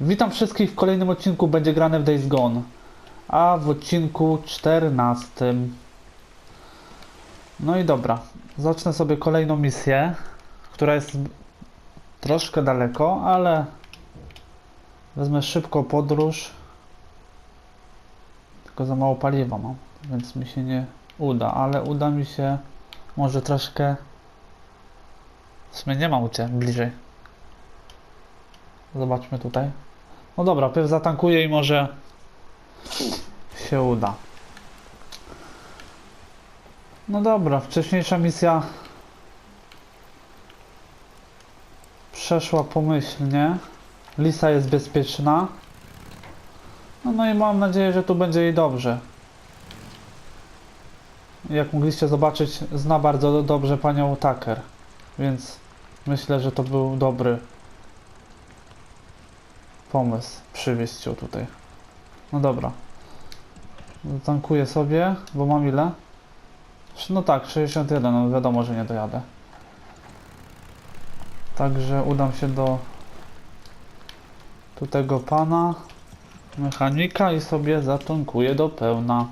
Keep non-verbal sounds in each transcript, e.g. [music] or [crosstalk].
Witam wszystkich w kolejnym odcinku będzie grane w Days Gone. A w odcinku 14. No i dobra, zacznę sobie kolejną misję, która jest troszkę daleko, ale wezmę szybko podróż. Tylko za mało paliwa mam, więc mi się nie uda, ale uda mi się może troszkę. W sumie nie mam u bliżej. Zobaczmy tutaj. No dobra, pierw zatankuję i może się uda. No dobra, wcześniejsza misja przeszła pomyślnie. Lisa jest bezpieczna. No, no i mam nadzieję, że tu będzie jej dobrze. Jak mogliście zobaczyć, zna bardzo dobrze panią Tucker, więc myślę, że to był dobry pomysł przywieźć ją tutaj. No dobra. Tankuję sobie, bo mam ile? No tak, 61, no wiadomo, że nie dojadę. Także udam się do tego pana mechanika i sobie zatankuję do pełna.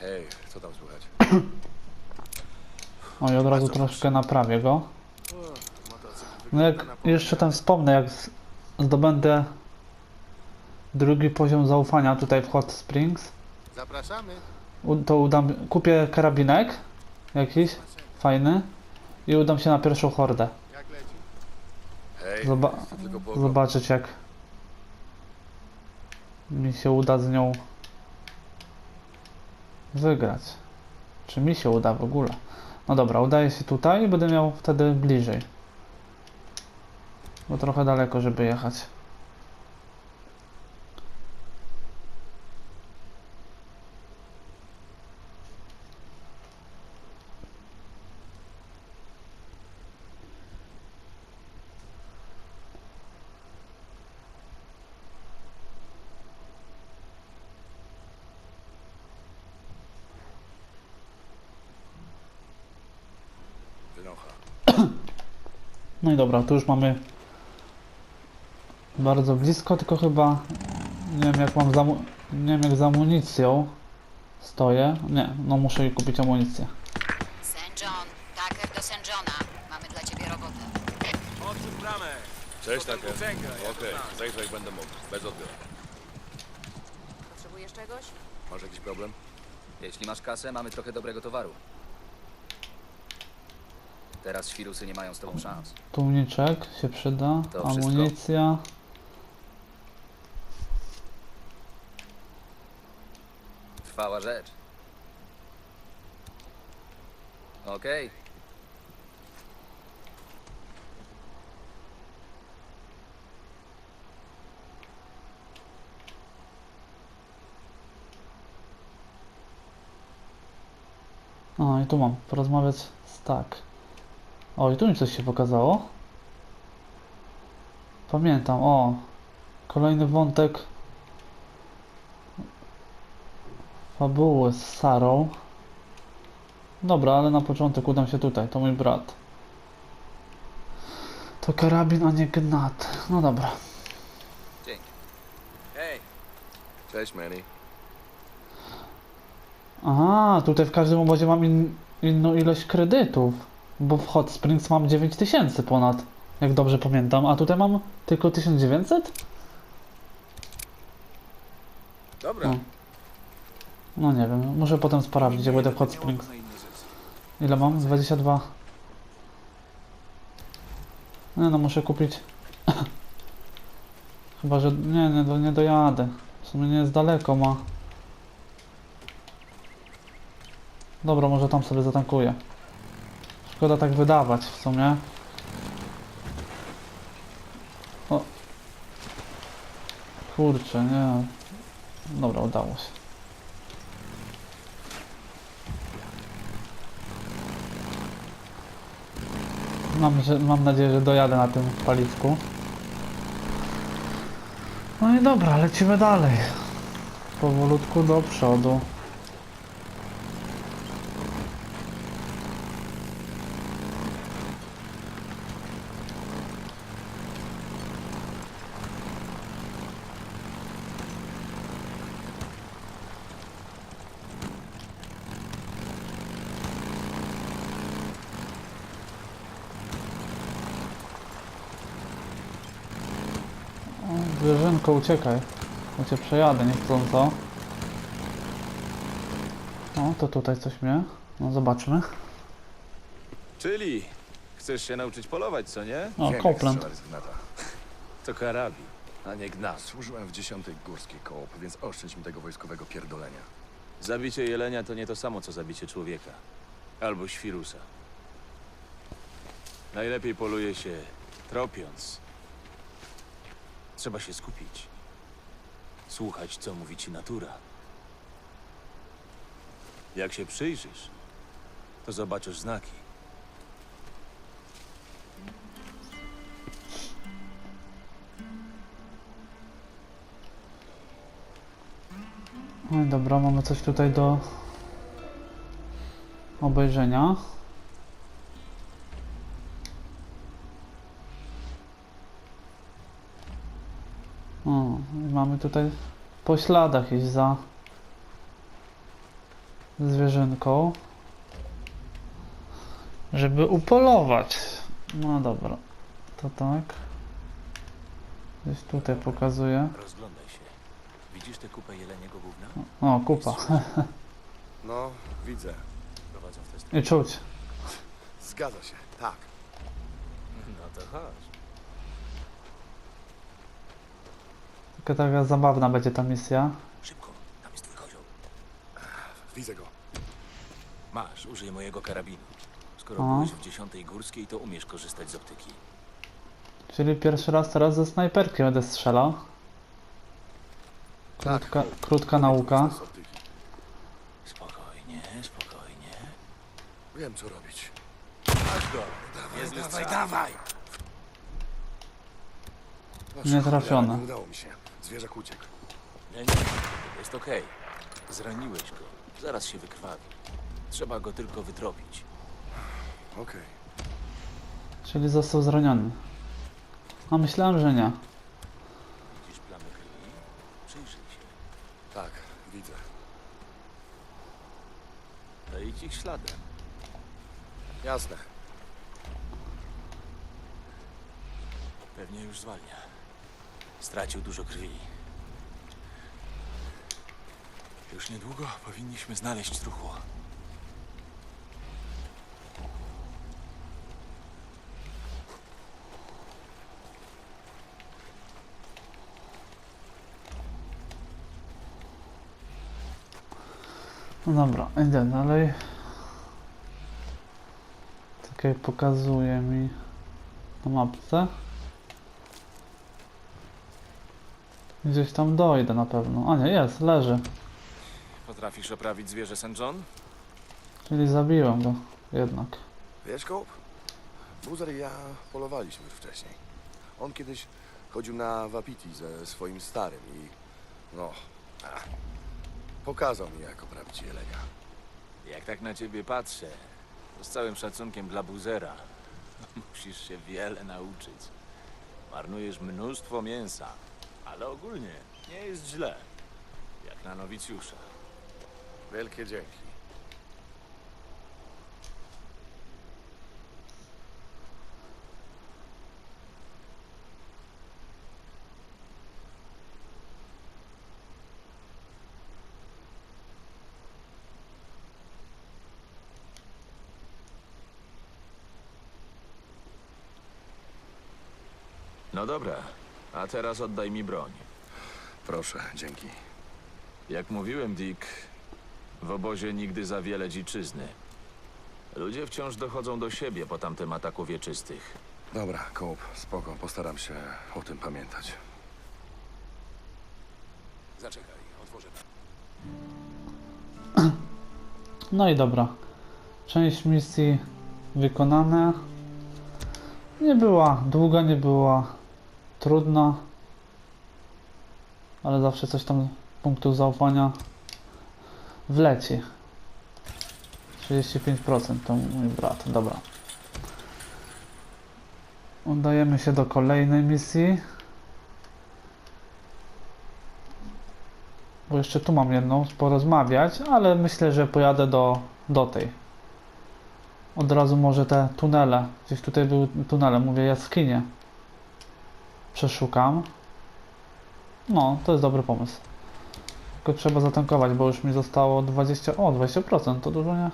Hej, co tam słychać? [clears throat] O i od razu troszkę naprawię go. No jak jeszcze tam wspomnę, jak zdobędę drugi poziom zaufania tutaj w Hot Springs, Zapraszamy. u- to udam, kupię karabinek jakiś fajny i udam się na pierwszą hordę. Jak leci? Hej, Zoba tylko zobaczyć jak mi się uda z nią wygrać. Czy mi się uda w ogóle. No dobra, udaje się tutaj i będę miał wtedy bliżej. Bo trochę daleko, żeby jechać. No i dobra, tu już mamy bardzo blisko, tylko chyba nie wiem jak mam za, nie wiem jak z amunicją stoję. Nie, no muszę jej kupić amunicję. St. John, Tucker do St. Johna. Mamy dla ciebie robotę. Bramę! Cześć, Potem Tucker. jak Okej, znasz. zajrzę jak będę mógł. Bez odbioru. Potrzebujesz czegoś? Masz jakiś problem? Jeśli masz kasę, mamy trochę dobrego towaru. Teraz świrusy nie mają z tobą szans. Tłumniczek się przyda, To wszystko? amunicja. Trwała rzecz. Okej. A i tu mam porozmawiać z tak. O i tu mi coś się pokazało. Pamiętam, o. Kolejny wątek fabuły z Sarą. Dobra, ale na początek udam się tutaj, to mój brat. To karabin, a nie gnat. No dobra. Dzięki. Hej, Cześć, Manny. Aha, tutaj w każdym obozie mam in, inną ilość kredytów. Bo w Hot Springs mam 9000 ponad, jak dobrze pamiętam, a tutaj mam tylko 1900? dobra. No. No nie wiem, muszę potem sprawdzić, jak będę w Hot Springs. Ile mam? 22. Nie no, muszę kupić. [coughs] Chyba, że nie, nie, do- nie dojadę. W sumie nie jest daleko, ma. Dobra, może tam sobie zatankuję. Szkoda tak wydawać w sumie. O. Kurczę, nie. Dobra, udało się. Mam, że, mam nadzieję, że dojadę na tym paliwku. No i dobra, lecimy dalej. Powolutku do przodu. Zwierzynko, uciekaj. Bo cię przejadę niechcąco. O, to tutaj coś mnie. No zobaczmy. Czyli chcesz się nauczyć polować, co nie? O, Wiem, jak Copeland. strzelać z gnata. [laughs] To karabin, a nie gnat. Służyłem w dziesiątej górskiej koop, więc oszczędź mi tego wojskowego pierdolenia. Zabicie jelenia to nie to samo, co zabicie człowieka. Albo świrusa. Najlepiej poluje się tropiąc. Trzeba się skupić. Słuchać, co mówi ci natura. Jak się przyjrzysz, to zobaczysz znaki. No dobra, mamy coś tutaj do obejrzenia. O, i mamy tutaj po śladach iść za zwierzynką, żeby upolować. No dobra, to tak. Gdzieś tutaj pokazuję. Rozglądaj się. Widzisz tę kupę jeleniego gówna? O, kupa. [laughs] No, widzę. Prowadzą w tę stronę. I czuć. Zgadza się, tak. No to chodź. Taka taka zabawna będzie ta misja. Szybko, tam jest twój kozioł. Widzę go. Masz, użyj mojego karabinu. Skoro O. byłeś w dziesiątej górskiej, to umiesz korzystać z optyki. Czyli pierwszy raz teraz ze snajperki będę strzelał. Tak. Krótka, krótka nauka. Korzystam z optyki. Spokojnie, spokojnie. Wiem, co robić. Masz go! Dawaj, Niezły dawaj, strzał. dawaj! Nie trafione. Nie udało mi się. Zwierzak uciekł. Nie, nie, jest okej. Zraniłeś go. Zaraz się wykrwawi. Trzeba go tylko wytropić. Okej. Czyli został zraniony. A myślałem, że nie. Widzisz plamy krwi? Przyjrzyj się. Tak, widzę. To idź ich śladem. Jasne. Pewnie już zwalnia. Stracił dużo krwi. Już niedługo powinniśmy znaleźć truchło. No dobra, idę dalej. Takie pokazuje mi na mapce. Gdzieś tam dojdę na pewno. A nie, jest, leży. Potrafisz oprawić zwierzę St. John? Czyli zabiłem go jednak. Wiesz, Koop? Buzer i ja polowaliśmy już wcześniej. On kiedyś chodził na Wapiti ze swoim starym i... No... A, pokazał mi, jak oprawić jelenia. Jak tak na ciebie patrzę, to z całym szacunkiem dla buzera, [laughs] musisz się wiele nauczyć. Marnujesz mnóstwo mięsa, ale ogólnie nie jest źle. Jak na nowicjusza. Wielkie dzięki. No dobra, a teraz oddaj mi broń. Proszę, dzięki. Jak mówiłem, Dick, w obozie nigdy za wiele dziczyzny. Ludzie wciąż dochodzą do siebie po tamtym ataku wieczystych. Dobra, Koop, spoko, postaram się o tym pamiętać. Zaczekaj, otworzę. [clears throat] No i dobra. Część misji wykonana. Nie była długa, nie była trudna. Ale zawsze coś tam punktów zaufania wleci. 35% to mój brat. Dobra. Udajemy się do kolejnej misji. Bo jeszcze tu mam jedną porozmawiać, ale myślę, że pojadę do, do tej. Od razu może te tunele. Gdzieś tutaj były tunele, mówię jaskinie. Przeszukam. No, to jest dobry pomysł. Tylko trzeba zatankować, bo już mi zostało 20... O, 20%, to dużo nie?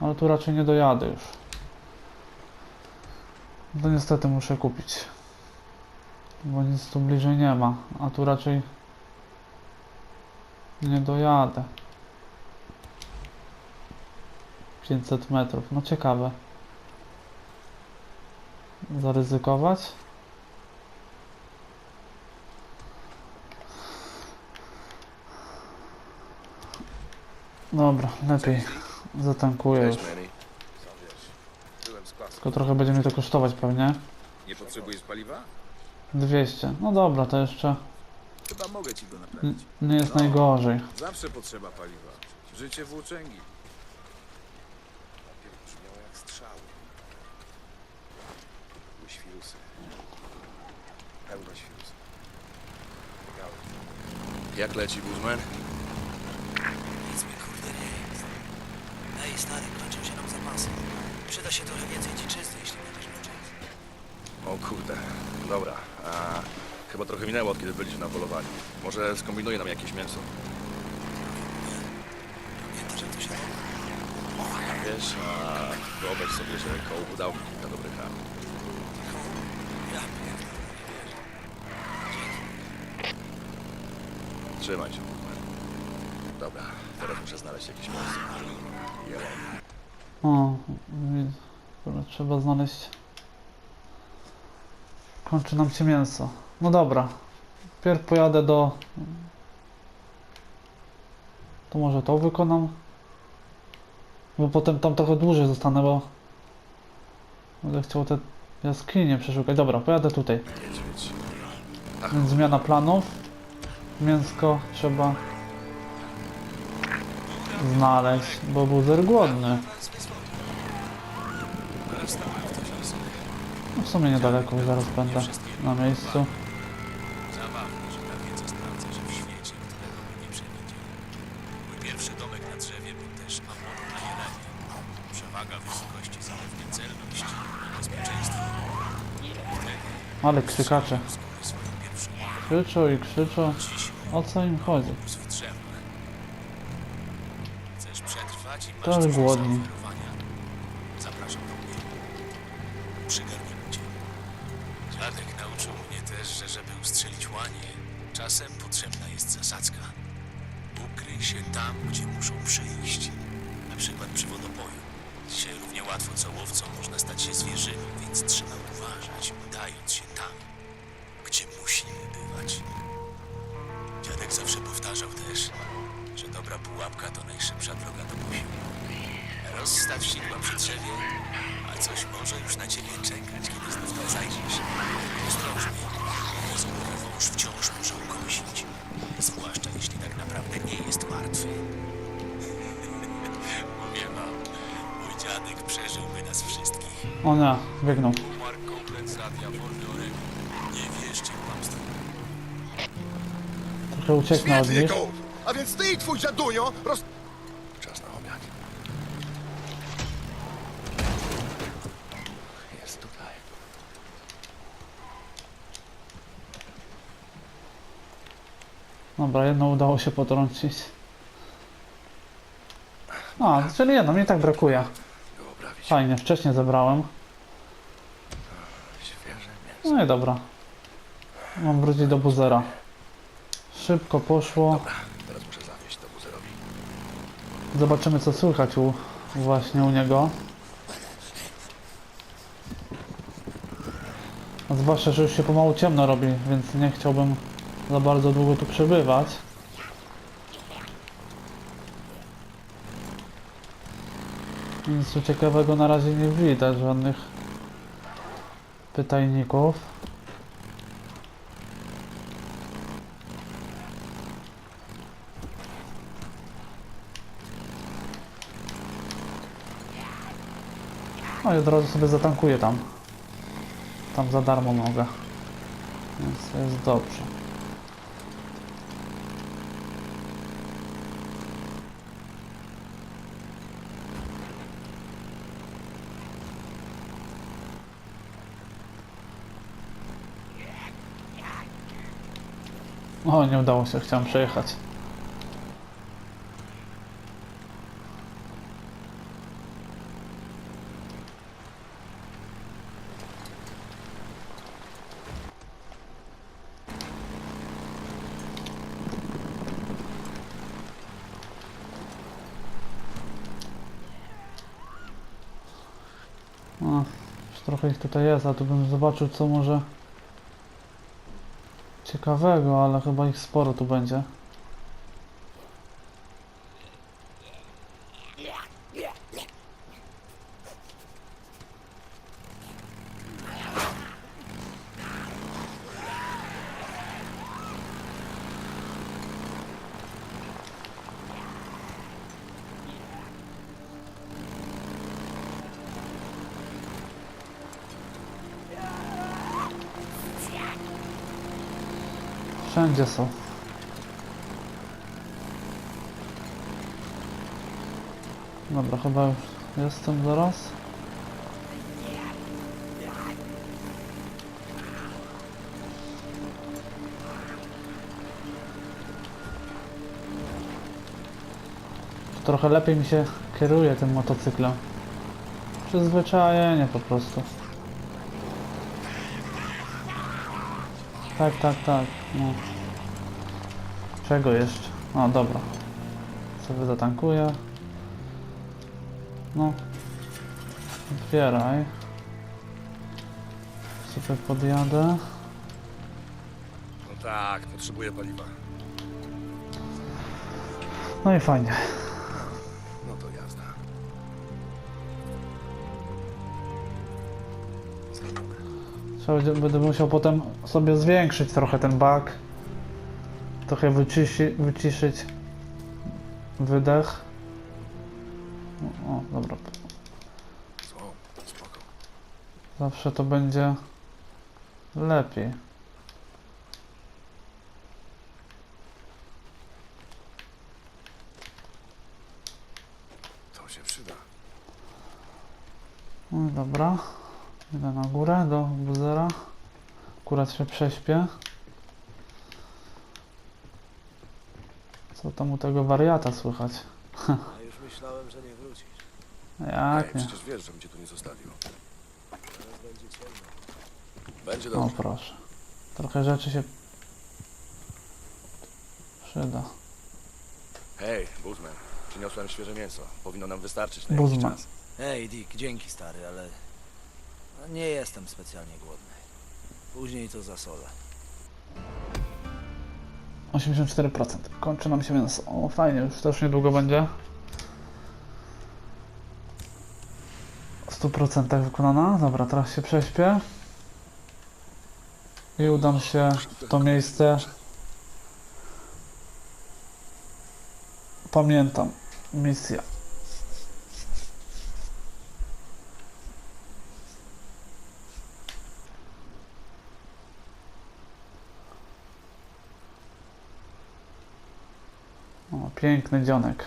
Ale tu raczej nie dojadę już. To niestety muszę kupić. Bo nic tu bliżej nie ma, a tu raczej nie dojadę. 500 metrów, no ciekawe. Zaryzykować? Dobra, lepiej zatankuję już. Tylko trochę będzie mnie to kosztować pewnie. Nie potrzebujesz paliwa? 200. No dobra, to jeszcze Chyba mogę ci go naprawić. nie jest No. najgorzej. Zawsze potrzeba paliwa. Życie włóczęgi. Najpierw brzmiało jak strzały. Były świrusy. Pełno. Jak leci, Guzman? Nic mi kurde nie jest. Ej, stary, kończą się nam zapasy. Przyda się trochę więcej dziczyzny, jeśli będziesz miał czas. O kurde. Dobra. A, chyba trochę minęło, od kiedy byliśmy na polowaniu. Może skombinuje nam jakieś mięso. Pamiętasz, jak to się robi? Wiesz, a wyobraź sobie, że koło dał mi kilka dobrych ram. Ja pierdolę, nie wierzę. Trzymaj się. Dobra, teraz muszę znaleźć jakieś mięso. O, trzeba znaleźć. Kończy nam się mięso. No dobra. Pierw pojadę do. To może to wykonam. Bo potem tam trochę dłużej zostanę, bo. Będę chciał te jaskinie przeszukać. Dobra, pojadę tutaj. Więc zmiana planów. Mięsko trzeba znaleźć, bo buzer głodny. No w sumie niedaleko, zaraz będę na miejscu. Ale krzykacze. Krzyczą i krzyczą. O co im chodzi? w drzewach. Chcesz przetrwać i masz Rozstaw sidła przy drzewie, a coś może już na ciebie czekać, kiedy znów tam zajrzysz. Ostrożnie, złowy wąż wciąż może ukąsić, zwłaszcza jeśli tak naprawdę nie jest martwy. [laughs] Mówię wam, mój dziadek przeżyłby nas wszystkich. O nie, biegnął. Umarł komplet z radia Wolny Oreg. Nie wierzcie w kłamstwo. Trochę ucieknę od Świetnie, nich. Gołd! A więc ty i twój dziadunio roz... Dobra, jedno udało się potrącić. A, czyli jedno, mi tak brakuje. Fajnie, wcześniej zebrałem. No i dobra. Mam wrócić do buzera. Szybko poszło. Zobaczymy co słychać u, właśnie u niego. Zwłaszcza, że już się pomału ciemno robi, więc nie chciałbym za bardzo długo tu przebywać. Nic tu ciekawego na razie nie widać, żadnych pytajników. No i od razu sobie zatankuję tam. Tam za darmo mogę. Więc jest dobrze. O, nie udało się, chciałem przejechać. O, trochę ich tutaj jest, a tu bym zobaczył co może ciekawego, ale chyba ich sporo tu będzie. Wszędzie są. Dobra, chyba już jestem zaraz. Trochę lepiej mi się kieruje tym motocyklem. Przyzwyczajenie po prostu. Tak, tak, tak. No. Czego jeszcze? O, dobra. Sobie zatankuję. No. Otwieraj. Sobie podjadę. No tak, potrzebuję paliwa. No i fajnie. Trzeba będzie, będę musiał potem sobie zwiększyć trochę ten bak. Trochę wyciszy, wyciszyć wydech. O, o, dobra. Zawsze to będzie lepiej. To się przyda. No dobra. Idę na górę do buzera. Akurat się prześpię. Co tam u tego wariata słychać? A już myślałem, że nie wrócisz. Jak Ej, nie? przecież wiesz, żebym cię tu nie zostawił. Teraz będzie ciemno. Będzie O dobrze. proszę. Trochę rzeczy się przyda. Hej, Buzman. Przyniosłem świeże mięso. Powinno nam wystarczyć na jakiś Buzman. czas. Hej, Dick, dzięki stary, ale nie jestem specjalnie głodny. Później to zasolę. 84%. Kończy nam się mięso. O fajnie, już też niedługo będzie. W 100% wykonana. Dobra, teraz się prześpię. I udam się w to miejsce. Pamiętam. Misja. Piękny dzionek.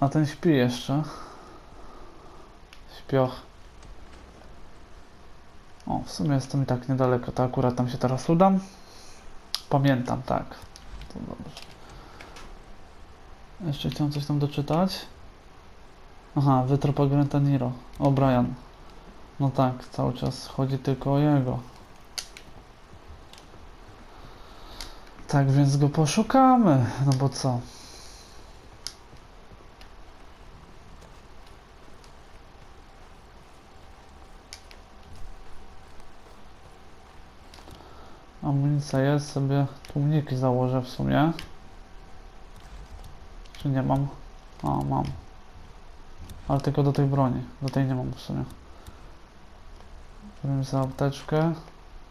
A ten śpi jeszcze. Śpioch. O, w sumie jestem i tak niedaleko, to akurat tam się teraz udam. Pamiętam, tak. To dobrze. Jeszcze chciałem coś tam doczytać. Aha, wytropa Granta Niro. O, Brian. No tak, cały czas chodzi tylko o jego. Tak więc go poszukamy, no bo co? Amunicja jest, sobie tłumniki założę w sumie. Czy nie mam? A, mam. Ale tylko do tej broni, do tej nie mam w sumie. Zrobimy sobie apteczkę.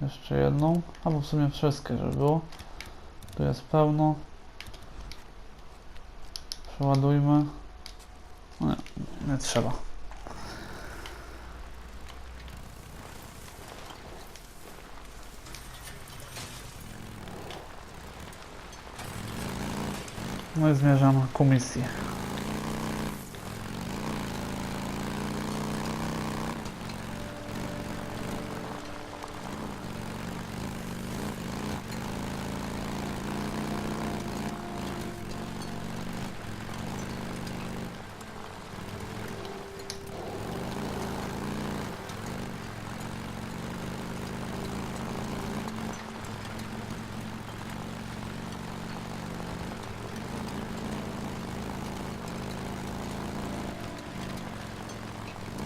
Jeszcze jedną, albo w sumie wszystkie, żeby było. Tu jest pełno. Przeładujmy. No nie, nie trzeba. No i zmierzam ku misji.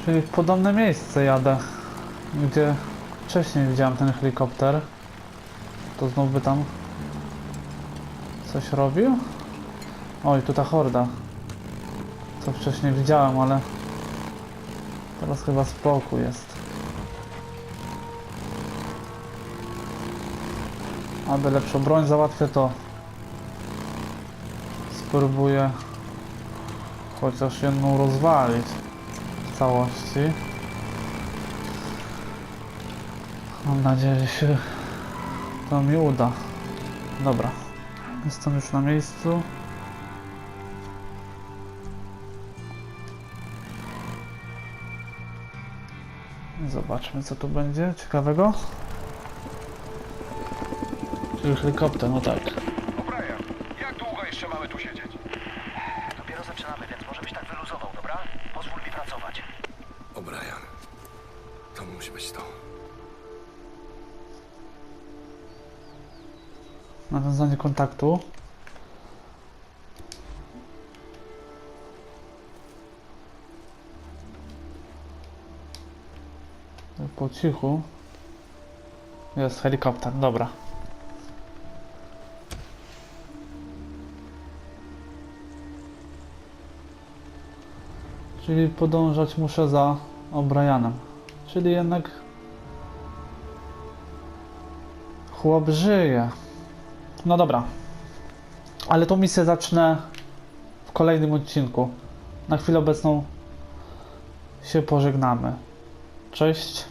W podobne miejsce jadę, gdzie wcześniej widziałem ten helikopter. To znowu by tam coś robił? Oj, tu ta horda. Co wcześniej widziałem, ale teraz chyba spokój jest. Aby lepszą broń załatwię, to spróbuję chociaż jedną rozwalić całości. Mam nadzieję, że się to mi uda. Dobra, jestem już na miejscu. Zobaczmy co tu będzie ciekawego. Czyli helikopter, no tak. Nawiązanie kontaktu. Po cichu. Jest helikopter, dobra. Czyli podążać muszę za O'Brienem. Czyli jednak chłop żyje. No dobra. Ale tą misję zacznę w kolejnym odcinku. Na chwilę obecną się pożegnamy. Cześć.